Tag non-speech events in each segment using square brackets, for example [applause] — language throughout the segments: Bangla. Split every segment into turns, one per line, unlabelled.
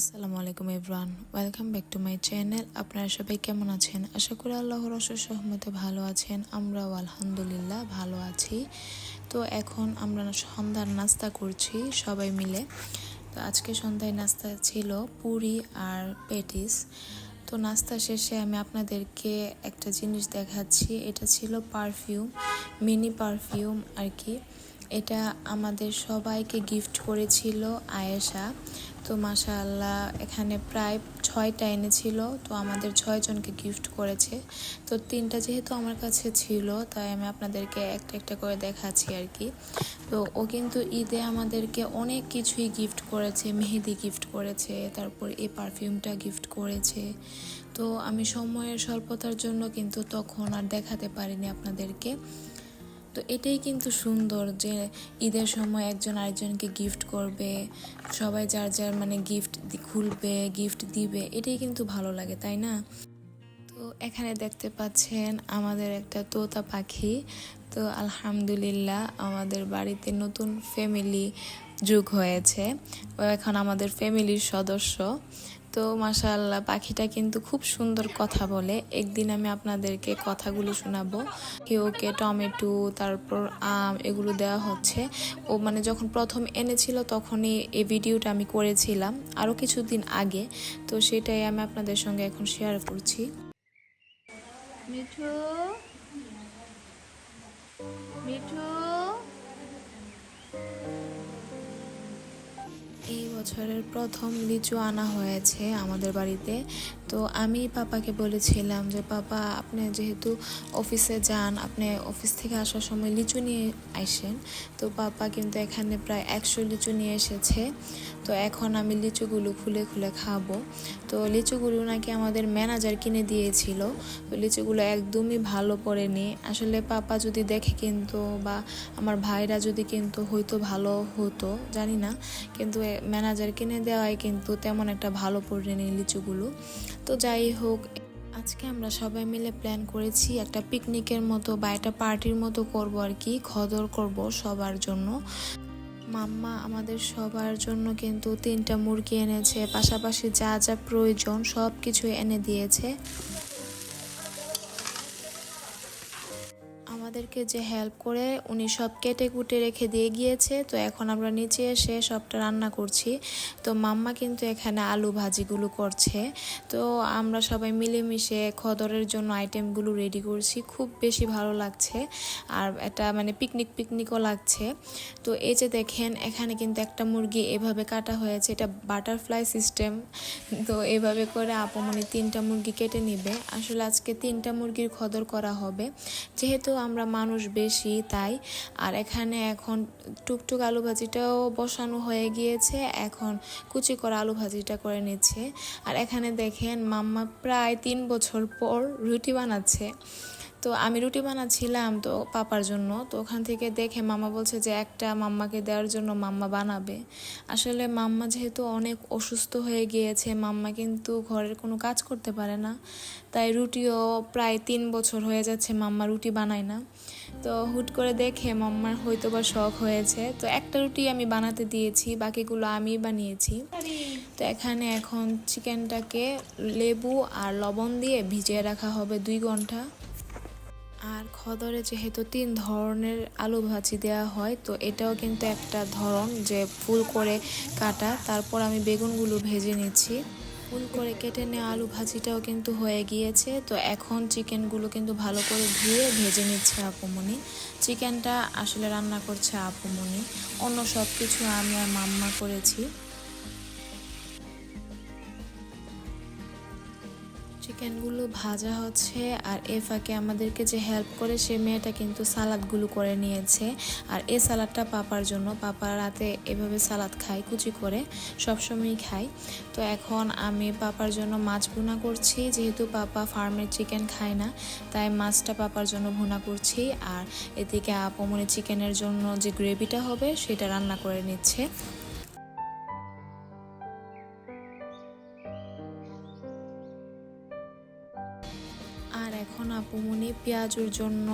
আসসালামু আলাইকুম everyone welcome back to my channel. আপনারা সবাই কেমন আছেন? আশা করি আল্লাহর অশেষ সহমতে ভালো আছেন। আমরাও আলহামদুলিল্লাহ ভালো আছি। তো এখন আমরা সন্ধ্যার নাস্তা করছি সবাই মিলে। তো আজকে সন্ধ্যায় নাস্তা ছিল পুরি আর পেটিস। তো নাস্তা শেষে আমি আপনাদেরকে একটা জিনিস দেখাচ্ছি। এটা ছিল পারফিউম, মিনি পারফিউম আর কি। এটা আমাদের সবাইকে গিফট করেছিল আয়েশা। তো মাশাআল্লাহ, এখানে প্রায় ছয়টা এনেছিল, তো আমাদের ছয়জনকে গিফট করেছে। তো তিনটা যেহেতু আমার কাছে ছিল, তাই আমি আপনাদেরকে একটা একটা করে দেখাচ্ছি আর কি। তো ও কিন্তু ঈদে আমাদেরকে অনেক কিছুই গিফট করেছে, মেহেদি গিফট করেছে, তারপর এই পারফিউমটা গিফট করেছে। তো আমি সময়ের স্বল্পতার জন্য কিন্তু তখন আর দেখাতে পারিনি আপনাদেরকে। তো এটাই কিন্তু সুন্দর যে ঈদের সময় একজন আরেকজনকে গিফট করবে, সবাই যার যার মানে গিফট খুলবে গিফট দিবে, এটাই কিন্তু ভালো লাগে, তাই না? তো এখানে দেখতে পাচ্ছেন আমাদের একটা তোতা পাখি। তো আলহামদুলিল্লাহ আমাদের বাড়িতে নতুন ফ্যামিলি যুগ হয়েছে। ও এখন আমাদের ফ্যামিলির সদস্য। তো মাশাআল্লাহ, পাখিটা কিন্তু খুব সুন্দর কথা বলে। একদিন আমি আপনাদেরকে কথাগুলো শোনাবো। ওকে টমেটো, তারপর আম এগুলো দেওয়া হচ্ছে। ও মানে যখন প্রথম এনেছিল তখনই এই ভিডিওটা আমি করেছিলাম আরও কিছুদিন আগে। তো সেটাই আমি আপনাদের সঙ্গে এখন শেয়ার করছি। মিঠু মিঠু। এই বছরের প্রথম লিচু আনা হয়েছে আমাদের বাড়িতে। তো আমি পাপাকে বলেছিলাম যে, পাপা, আপনি যেহেতু অফিসে যান, আপনি অফিস থেকে আসার সময় লিচু নিয়ে আসেন। তো পাপা কিন্তু এখানে প্রায় একশো লিচু নিয়ে এসেছে। তো এখন আমি লিচুগুলো খুলে খুলে খাব। তো লিচুগুলো নাকি আমাদের ম্যানেজার কিনে দিয়েছিল। তো লিচুগুলো একদমই ভালো পড়েনি। আসলে পাপা যদি দেখে কিন্তু বা আমার ভাইরা যদি কিন্তু হয়তো ভালো হতো, জানি না। কিন্তু ম্যানেজার কিনে দেওয়ায় কিন্তু তেমন একটা ভালো পড়েনি লিচুগুলো। তো যাই হোক, আজকে আমরা সবাই মিলে প্ল্যান করেছি একটা পিকনিকের মতো বা একটা পার্টির মতো করব আর কি খদর করব সবার জন্য। মাম্মা আমাদের সবার জন্য কিন্তু তিনটা মুরগি এনেছে, পাশাপাশি যা যা প্রয়োজন সব কিছু এনে দিয়েছে। আমাদেরকে যে হেল্প করে উনি সব কেটে কুটে রেখে দিয়ে গিয়েছে। তো এখন আমরা নিচে এসে সবটা রান্না করছি। তো মাম্মা কিন্তু এখানে আলু ভাজিগুলো করছে। তো আমরা সবাই মিলেমিশে খদরের জন্য আইটেমগুলো রেডি করছি। খুব বেশি ভালো লাগছে। আর এটা মানে পিকনিক পিকনিকও লাগছে। তো এই যে দেখেন, এখানে কিন্তু একটা মুরগি এভাবে কাটা হয়েছে। এটা বাটারফ্লাই সিস্টেম তো এভাবে করে আপমনি তিনটা মুরগি কেটে নিবে। আসলে আজকে তিনটা মুরগির খদর করা হবে। যেহেতু আমরা মানুষ বেশি তাই। আর এখানে এখন টুকটুক আলু ভাজিটাও বসানো হয়ে গিয়েছে। এখন কুচি করা আলু ভাজিটা করে নিচ্ছে। আর এখানে দেখেন মাম্মা প্রায় তিন বছর পর রুটি বানাচ্ছে। তো আমি রুটি বানাচ্ছিলাম তো পাপার জন্য। তো ওখান থেকে দেখে মামা বলছে যে একটা মাম্মাকে দেওয়ার জন্য মাম্মা বানাবে। আসলে মাম্মা যেহেতু অনেক অসুস্থ হয়ে গিয়েছে, মাম্মা কিন্তু ঘরের কোনো কাজ করতে পারে না। তাই রুটিও প্রায় তিন বছর হয়ে যাচ্ছে মাম্মা রুটি বানায় না। তো হুট করে দেখে মাম্মার হয়তো বা শখ হয়েছে। তো একটা রুটি আমি বানাতে দিয়েছি, বাকিগুলো আমি বানিয়েছি। তো এখানে এখন চিকেনটাকে লেবু আর লবণ দিয়ে ভিজিয়ে রাখা হবে দুই ঘণ্টা। আর খদরে যেহেতু তিন ধরনের আলু ভাজি দেওয়া হয়, তো এটাও কিন্তু একটা ধরন যে ফুল করে কাটা। তারপর আমি বেগুনগুলো ভেজে নিচ্ছি। ফুল করে কেটে নেওয়া আলু ভাজিটাও কিন্তু হয়ে গিয়েছে। তো এখন চিকেনগুলো কিন্তু ভালো করে ধুয়ে ভেজে নিচ্ছে আপুমনি। চিকেনটা আসলে রান্না করছে আপুমনি। অন্য সব কিছু আমি আর মাম্মা করেছি। চিকেনগুলো ভাজা হচ্ছে আর এ ফাঁকে আমাদেরকে যে হেল্প করে সে মেয়েটা কিন্তু সালাদগুলো করে নিয়েছে। আর এ সালাদটা পাপার জন্য, পাপা রাতে এভাবে সালাদ খাই কুচি করে, সবসময়ই খাই তো এখন আমি পাপার জন্য মাছ ভুনা করছি, যেহেতু পাপা ফার্মের চিকেন খায় না, তাই মাছটা পাপার জন্য ভুনা করছি। আর এদিকে আপমনি চিকেনের জন্য যে গ্রেভিটা হবে, সেটা রান্না করে নিচ্ছে। পেঁয়াজুর জন্য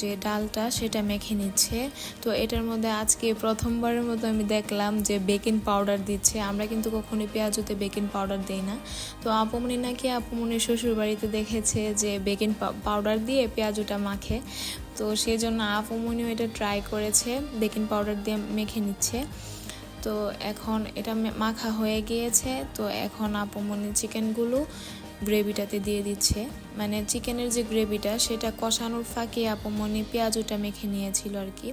যে ডালটা সেটা মেখে নিচ্ছে। তো এটার মধ্যে আজকে প্রথমবারের মতো আমি দেখলাম যে বেকিং পাউডার দিচ্ছে। আমরা কিন্তু কখনোই পেঁয়াজুতে বেকিং পাউডার দিই না। তো আপুমনি নাকি আপুমনির শ্বশুর বাড়িতে দেখেছে যে বেকিং পাউডার দিয়ে পেঁয়াজুটা মাখে। তো সেই জন্য আপুমনিও এটা ট্রাই করেছে, বেকিং পাউডার দিয়ে মেখে নিচ্ছে। তো এখন এটা মাখা হয়ে গিয়েছে। তো এখন আপুমনি চিকেনগুলো গ্রেভিটাতে দিয়ে দিচ্ছে। মানে চিকেনের যে গ্রেভিটা, সেটা কষানোর ফাঁকে আপুমনি পেঁয়াজুটা মেখে নিয়েছিল আর কি।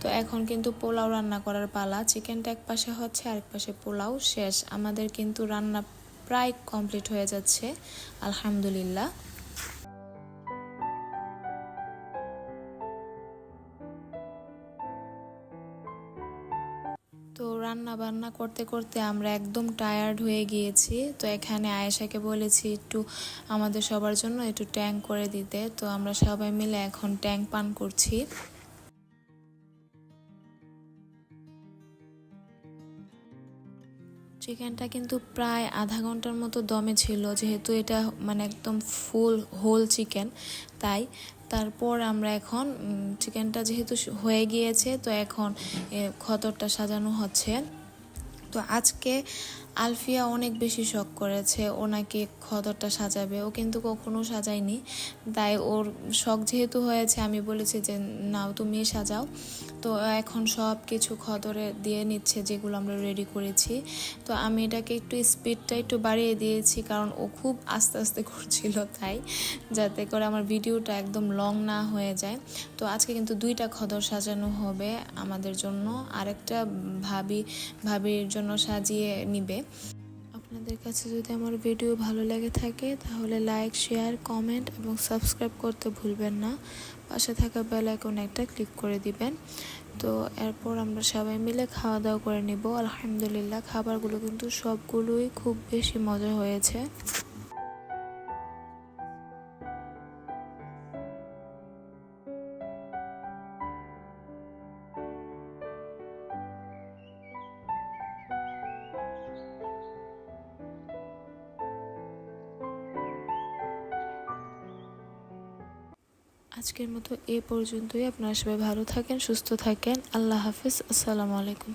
তো এখন কিন্তু পোলাও রান্না করার পালা। চিকেনটা এক পাশে হচ্ছে, আরেক পাশে পোলাও শেষ। আমাদের কিন্তু রান্না প্রায় কমপ্লিট হয়ে যাচ্ছে, আলহামদুলিল্লাহ। তো রান্না বান্না করতে করতে আমরা একদম টায়ার্ড হয়ে গিয়েছি। তো এখানে আয়েশাকে বলেছি একটু আমাদের সবার জন্য একটু ট্যাঙ্ক করে দিতে। তো আমরা সবাই মিলে এখন ট্যাঙ্ক পান করছি। চিকেনটা কিন্তু প্রায় আধা ঘণ্টার মতো দমে ছিল, যেহেতু এটা মানে একদম ফুল হোল চিকেন তাই তারপর আমরা এখন চিকেনটা যেহেতু হয়ে গিয়েছে তো এখন এ, খদরটা সাজানো হচ্ছে। তো আজকে আলফিয়া অনেক বেশি শখ করেছে, ওনাকে খদরটা সাজাবে, ও কিন্তু কখনো সাজায়নি। তাই ওর শখ যেহেতু হয়েছে, আমি বলেছি যে, নাও তুমি সাজাও। তো এখন সব কিছু খদরে দিয়ে নিচ্ছে, যেগুলো আমরা রেডি করেছি। তো আমি এটাকে একটু স্পিডটা একটু বাড়িয়ে দিয়েছি, কারণ ও খুব আস্তে আস্তে [laughs] করছিল তাই, যাতে করে আমার ভিডিওটা একদম লং না হয়ে যায়। তো আজকে কিন্তু দুইটা খদর সাজানো হবে আমাদের জন্য, আরেকটা ভাবি, ভাবির জন্য সাজিয়ে নিবে। আপনাদের কাছে যদি আমার ভিডিও ভালো লেগে থাকে, তাহলে লাইক শেয়ার কমেন্ট এবং সাবস্ক্রাইব করতে ভুলবেন না। পাশে থাকা বেল আইকন একটা ক্লিক করে দিবেন। তো এরপর আমরা সবাই মিলে খাওয়া দাওয়া করে নিব। আলহামদুলিল্লাহ, খাবারগুলো কিন্তু সবগুলোই খুব বেশি মজা হয়েছে। আজকের মতো এ পর্যন্তই। আপনারা সবাই ভালো থাকেন সুস্থ থাকেন। আল্লাহ হাফিজ। আসসালামু আলাইকুম।